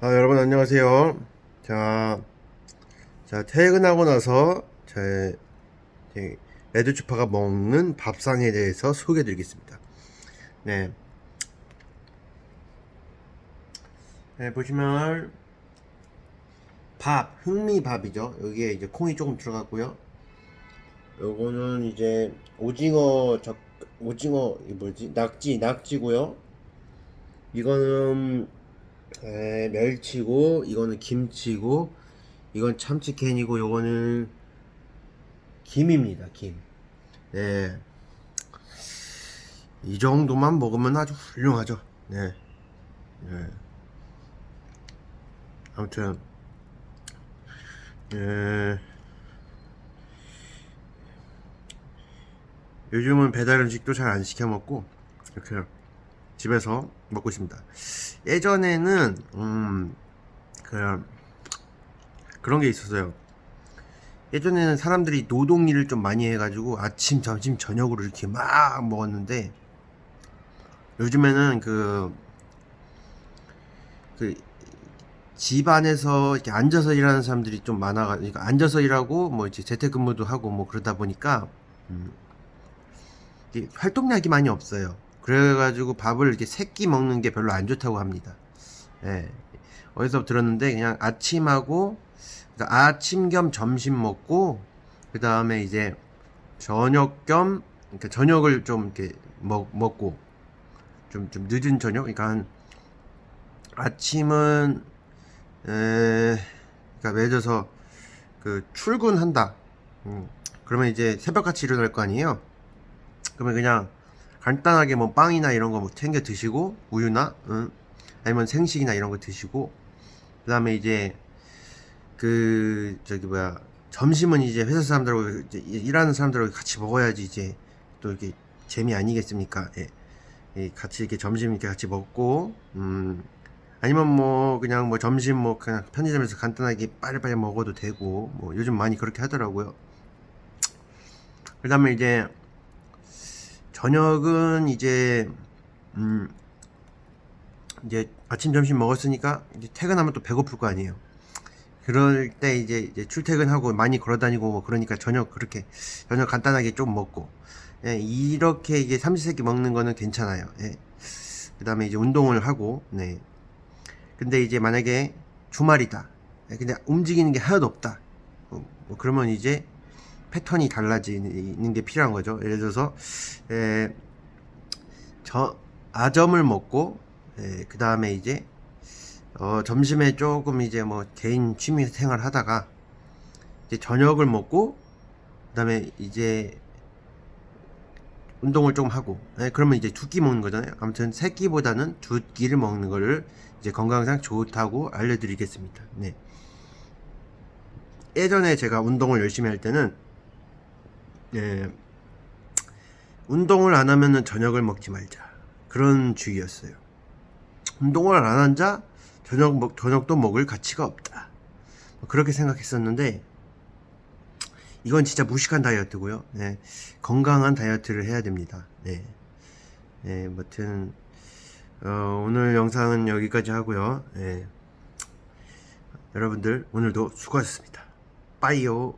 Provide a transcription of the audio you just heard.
아, 여러분 안녕하세요. 자, 자 퇴근하고 나서 제, 제 레드주파가 먹는 밥상에 대해서 소개해드리겠습니다. 네. 네 보시면 밥, 흑미밥이죠. 여기에 이제 콩이 조금 들어갔고요. 요거는 이제 오징어 적 오징어 이 뭐지 낙지 낙지고요. 이거는 에, 멸치고 이거는 김치고 이건 참치캔이고 요거는 김입니다 김. 네. 이 정도만 먹으면 아주 훌륭하죠. 네. 네. 아무튼 예. 요즘은 배달 음식도 잘 안 시켜 먹고 이렇게 집에서 먹고 있습니다. 예전에는 음 그런 그런 게 있었어요. 예전에는 사람들이 노동 일을 좀 많이 해가지고 아침, 점심, 저녁으로 이렇게 막 먹었는데 요즘에는 그, 그 집 안에서 이렇게 앉아서 일하는 사람들이 좀 많아가지고 그러니까 앉아서 일하고 뭐 이제 재택근무도 하고 뭐 그러다 보니까 음, 활동량이 많이 없어요. 그래가지고 밥을 이렇게 세끼 먹는 게 별로 안 좋다고 합니다. 예. 어디서 들었는데 그냥 아침하고 그러니까 아침 겸 점심 먹고 그 다음에 이제 저녁 겸 그러니까 저녁을 좀 이렇게 먹, 먹고 좀, 좀 늦은 저녁 그러니까 한 아침은 에 그러니까 들어서 그 출근한다 음, 그러면 이제 새벽같이 일어날 거 아니에요 그러면 그냥 간단하게 뭐 빵이나 이런 거 뭐 챙겨 드시고 우유나 응? 아니면 생식이나 이런 거 드시고 그 다음에 이제 그 저기 뭐야 점심은 이제 회사 사람들하고 이제 일하는 사람들하고 같이 먹어야지 이제 또 이렇게 재미 아니겠습니까? 예. 예, 같이 이렇게 점심 이렇게 같이 먹고 음 아니면 뭐 그냥 뭐 점심 뭐 그냥 편의점에서 간단하게 빨리빨리 먹어도 되고 뭐 요즘 많이 그렇게 하더라고요. 그다음에 이제 저녁은 이제 음 이제 아침 점심 먹었으니까 이제 퇴근하면 또 배고플 거 아니에요. 그럴 때 이제, 이제 출퇴근하고 많이 걸어다니고 뭐 그러니까 저녁 그렇게 저녁 간단하게 좀 먹고 예, 이렇게 이게 삼시세끼 먹는 거는 괜찮아요. 예. 그 다음에 이제 운동을 하고 네. 근데 이제 만약에 주말이다. 예, 근데 움직이는 게 하나도 없다. 어, 뭐 그러면 이제 패턴이 달라지는 게 필요한 거죠. 예를 들어서 에, 저 아점을 먹고 그 다음에 이제 어, 점심에 조금 이제 뭐 개인 취미 생활 하다가 이제 저녁을 먹고 그 다음에 이제 운동을 좀 하고 예, 그러면 이제 두 끼 먹는 거잖아요. 아무튼 세 끼보다는 두 끼를 먹는 거를 이제 건강상 좋다고 알려드리겠습니다. 네. 예전에 제가 운동을 열심히 할 때는 예, 운동을 안 하면은 저녁을 먹지 말자 그런 주의였어요. 운동을 안 한 자 저녁 먹 저녁도 먹을 가치가 없다. 뭐 그렇게 생각했었는데 이건 진짜 무식한 다이어트고요. 네, 건강한 다이어트를 해야 됩니다. 네, 네, 아무튼 어, 오늘 영상은 여기까지 하고요. 네, 여러분들 오늘도 수고하셨습니다. 빠이요.